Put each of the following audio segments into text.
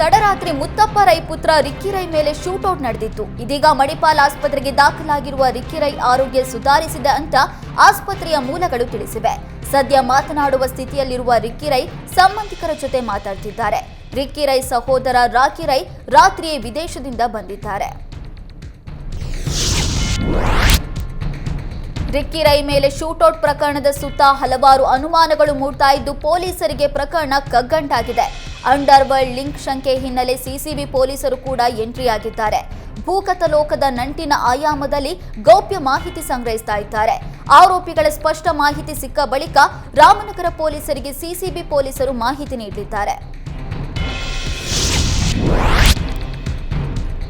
ತಡರಾತ್ರಿ ಮುತ್ತಪ್ಪ ರೈ ಪುತ್ರ ರಿಕ್ಕಿ ರೈ ಮೇಲೆ ಶೂಟೌಟ್ ನಡೆದಿತ್ತು. ಇದೀಗ ಮಣಿಪಾಲ್ ಆಸ್ಪತ್ರೆಗೆ ದಾಖಲಾಗಿರುವ ರಿಕ್ಕಿ ರೈ ಆರೋಗ್ಯ ಸುಧಾರಿಸಿದೆ ಅಂತ ಆಸ್ಪತ್ರೆಯ ಮೂಲಗಳು ತಿಳಿಸಿವೆ. ಸದ್ಯ ಮಾತನಾಡುವ ಸ್ಥಿತಿಯಲ್ಲಿರುವ ರಿಕ್ಕಿ ರೈ ಸಂಬಂಧಿಕರ ಜೊತೆ ಮಾತಾಡ್ತಿದ್ದಾರೆ. ರಿಕ್ಕಿ ರೈ ಸಹೋದರ ರಾಕಿ ರೈ ರಾತ್ರಿಯೇ ವಿದೇಶದಿಂದ ಬಂದಿದ್ದಾರೆ. ರಿಕ್ಕಿ ರೈ ಮೇಲೆ ಶೂಟೌಟ್ ಪ್ರಕರಣದ ಸುತ್ತ ಹಲವಾರು ಅನುಮಾನಗಳು ಮೂಡ್ತಾ ಇದ್ದು ಪೊಲೀಸರಿಗೆ ಪ್ರಕರಣ ಕಗ್ಗಂಟಾಗಿದೆ. ಅಂಡರ್ ವರ್ಲ್ಡ್ ಲಿಂಕ್ ಶಂಕೆ ಹಿನ್ನೆಲೆ ಸಿಸಿಬಿ ಪೊಲೀಸರು ಕೂಡ ಎಂಟ್ರಿ ಆಗಿದ್ದಾರೆ ಭೂಗತ ಲೋಕದ ನಂಟಿನ ಆಯಾಮದಲ್ಲಿ ಗೌಪ್ಯ ಮಾಹಿತಿ ಸಂಗ್ರಹಿಸ್ತಾ ಇದ್ದಾರೆ. ಆರೋಪಿಗಳ ಸ್ಪಷ್ಟ ಮಾಹಿತಿ ಸಿಕ್ಕ ಬಳಿಕ ರಾಮನಗರ ಪೊಲೀಸರಿಗೆ ಸಿಸಿಬಿ ಪೊಲೀಸರು ಮಾಹಿತಿ ನೀಡಿದ್ದಾರೆ.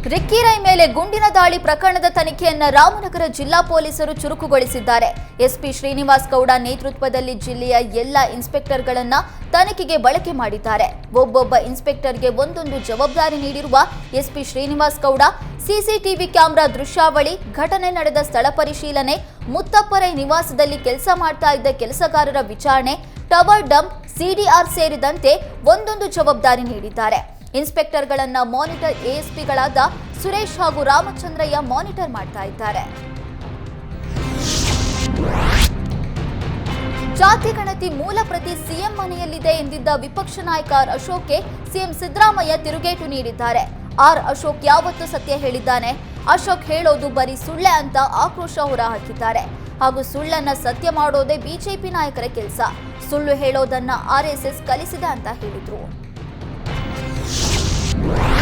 ರಿಕ್ಕಿ ರೈ ಮೇಲೆ ಗುಂಡಿನ ದಾಳಿ ಪ್ರಕರಣದ ತನಿಖೆಯನ್ನು ರಾಮನಗರ ಜಿಲ್ಲಾ ಪೊಲೀಸರು ಚುರುಕುಗೊಳಿಸಿದ್ದಾರೆ. ಎಸ್ಪಿ ಶ್ರೀನಿವಾಸ್ ಗೌಡ ನೇತೃತ್ವದಲ್ಲಿ ಜಿಲ್ಲೆಯ ಎಲ್ಲ ಇನ್ಸ್ಪೆಕ್ಟರ್ಗಳನ್ನ ತನಿಖೆಗೆ ಬಳಕೆ ಮಾಡಿದ್ದಾರೆ. ಒಬ್ಬೊಬ್ಬ ಇನ್ಸ್ಪೆಕ್ಟರ್ಗೆ ಒಂದೊಂದು ಜವಾಬ್ದಾರಿ ನೀಡಿರುವ SP Srinivas Gowda, CCTV camera ದೃಶ್ಯಾವಳಿ, ಘಟನೆ ನಡೆದ ಸ್ಥಳ ಪರಿಶೀಲನೆ, ಮುತ್ತಪ್ಪರೈ ನಿವಾಸದಲ್ಲಿ ಕೆಲಸ ಮಾಡ್ತಾ ಇದ್ದ ಕೆಲಸಗಾರರ ವಿಚಾರಣೆ, ಟವರ್ ಡಂಪ್, ಸಿಡಿಆರ್ ಸೇರಿದಂತೆ ಒಂದೊಂದು ಜವಾಬ್ದಾರಿ ನೀಡಿದ್ದಾರೆ. ಇನ್ಸ್ಪೆಕ್ಟರ್ಗಳನ್ನ ಮಾನಿಟರ್ ಎಎಸ್ಪಿಗಳಾದ ಸುರೇಶ್ ಹಾಗೂ ರಾಮಚಂದ್ರಯ್ಯ ಮಾನಿಟರ್ ಮಾಡ್ತಾ ಇದ್ದಾರೆ. ಜಾತಿ ಗಣತಿ ಮೂಲ ಪ್ರತಿ ಸಿಎಂ ಮನೆಯಲ್ಲಿದೆ ಎಂದಿದ್ದ ವಿಪಕ್ಷ ನಾಯಕ ಆರ್ ಅಶೋಕ್ಗೆ ಸಿಎಂ ಸಿದ್ದರಾಮಯ್ಯ ತಿರುಗೇಟು ನೀಡಿದ್ದಾರೆ. ಆರ್ ಅಶೋಕ್ ಯಾವತ್ತು ಸತ್ಯ ಹೇಳಿದ್ದಾನೆ. ಅಶೋಕ್ ಹೇಳೋದು ಬರೀ ಸುಳ್ಳೆ ಅಂತ ಆಕ್ರೋಶ ಹೊರಹಾಕಿದ್ದಾರೆ. ಹಾಗೂ ಸುಳ್ಳನ್ನ ಸತ್ಯ ಮಾಡೋದೇ ಬಿಜೆಪಿ ನಾಯಕರ ಕೆಲಸ. ಸುಳ್ಳು ಹೇಳೋದನ್ನ ಆರ್ಎಸ್ಎಸ್ ಕಲಿಸಿದೆ ಅಂತ ಹೇಳಿದ್ರು. Bye.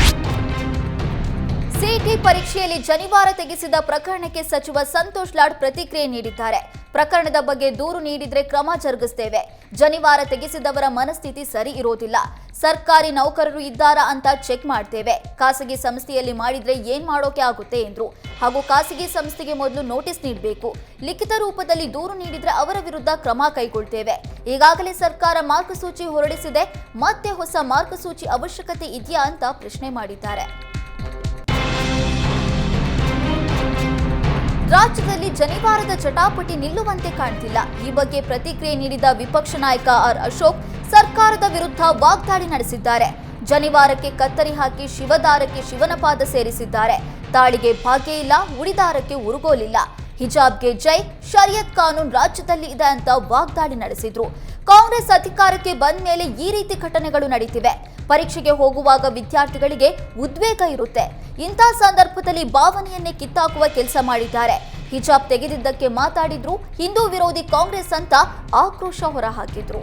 ಸಿಟಿ ಪರೀಕ್ಷೆಯಲ್ಲಿ ಜನಿವಾರ ತೆಗೆಸಿದ ಪ್ರಕರಣಕ್ಕೆ ಸಚಿವ ಸಂತೋಷ್ ಲಾಡ್ ಪ್ರತಿಕ್ರಿಯೆ ನೀಡಿದ್ದಾರೆ. ಪ್ರಕರಣದ ಬಗ್ಗೆ ದೂರು ನೀಡಿದ್ರೆ ಕ್ರಮ ಜರುಗಿಸ್ತೇವೆ. ಜನಿವಾರ ತೆಗೆಸಿದವರ ಮನಸ್ಥಿತಿ ಸರಿ ಇರೋದಿಲ್ಲ. ಸರ್ಕಾರಿ ನೌಕರರು ಇದ್ದಾರಾ ಅಂತ ಚೆಕ್ ಮಾಡ್ತೇವೆ. ಖಾಸಗಿ ಸಂಸ್ಥೆಯಲ್ಲಿ ಮಾಡಿದ್ರೆ ಏನ್ ಮಾಡೋಕೆ ಆಗುತ್ತೆ ಎಂದ್ರು. ಹಾಗೂ ಖಾಸಗಿ ಸಂಸ್ಥೆಗೆ ಮೊದಲು ನೋಟಿಸ್ ನೀಡಬೇಕು. ಲಿಖಿತ ರೂಪದಲ್ಲಿ ದೂರು ನೀಡಿದ್ರೆ ಅವರ ವಿರುದ್ಧ ಕ್ರಮ ಕೈಗೊಳ್ತೇವೆ. ಈಗಾಗಲೇ ಸರ್ಕಾರ ಮಾರ್ಗಸೂಚಿ ಹೊರಡಿಸಿದೆ. ಮತ್ತೆ ಹೊಸ ಮಾರ್ಗಸೂಚಿ ಅವಶ್ಯಕತೆ ಇದೆಯಾ ಅಂತ ಪ್ರಶ್ನೆ ಮಾಡಿದ್ದಾರೆ. ರಾಜ್ಯದಲ್ಲಿ ಜನಿವಾರದ ಚಟಾಪಟಿ ನಿಲ್ಲುವಂತೆ ಕಾಣ್ತಿಲ್ಲ. ಈ ಬಗ್ಗೆ ಪ್ರತಿಕ್ರಿಯೆ ನೀಡಿದ ವಿಪಕ್ಷ ನಾಯಕ ಆರ್ ಅಶೋಕ್ ಸರ್ಕಾರದ ವಿರುದ್ಧ ವಾಗ್ದಾಳಿ ನಡೆಸಿದ್ದಾರೆ. ಜನಿವಾರಕ್ಕೆ ಕತ್ತರಿ ಹಾಕಿ ಶಿವದಾರಕ್ಕೆ ಶಿವನ ಪಾದ ಸೇರಿಸಿದ್ದಾರೆ. ತಾಳಿಗೆ ಭಾಗ್ಯ ಇಲ್ಲ ಉಳಿದಾರಕ್ಕೆ ಉರುಗೋಲಿಲ್ಲ. ಹಿಜಾಬ್ಗೆ ಜೈ, ಶರಿಯತ್ ಕಾನೂನು ರಾಜ್ಯದಲ್ಲಿ ಇದೆ ಅಂತ ವಾಗ್ದಾಳಿ ನಡೆಸಿದ್ರು. ಕಾಂಗ್ರೆಸ್ ಅಧಿಕಾರಕ್ಕೆ ಬಂದ ಮೇಲೆ ಈ ರೀತಿ ಘಟನೆಗಳು ನಡೀತಿವೆ. ಪರೀಕ್ಷೆಗೆ ಹೋಗುವಾಗ ವಿದ್ಯಾರ್ಥಿಗಳಿಗೆ ಉದ್ವೇಗ ಇರುತ್ತೆ. ಇಂಥ ಸಂದರ್ಭದಲ್ಲಿ ಭಾವನೆಯನ್ನೇ ಕಿತ್ತಾಕುವ ಕೆಲಸ ಮಾಡಿದ್ದಾರೆ. ಹಿಜಾಬ್ ತೆಗೆದಿದ್ದಕ್ಕೆ ಮಾತಾಡಿದ್ರು ಹಿಂದೂ ವಿರೋಧಿ ಕಾಂಗ್ರೆಸ್ ಅಂತ ಆಕ್ರೋಶ ಹೊರಹಾಕಿದ್ರು.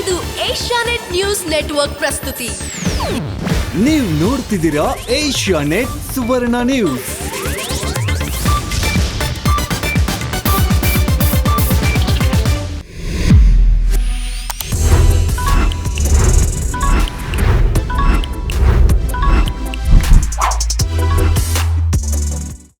ಇದು ಏಷ್ಯಾನೆಟ್ ನ್ಯೂಸ್ ನೆಟ್ವರ್ಕ್ ಪ್ರಸ್ತುತಿ. ನೀವು ನೋಡ್ತಿದ್ದೀರಾ ಏಷ್ಯಾ ನೆಟ್ ಸುವರ್ಣ ನ್ಯೂಸ್.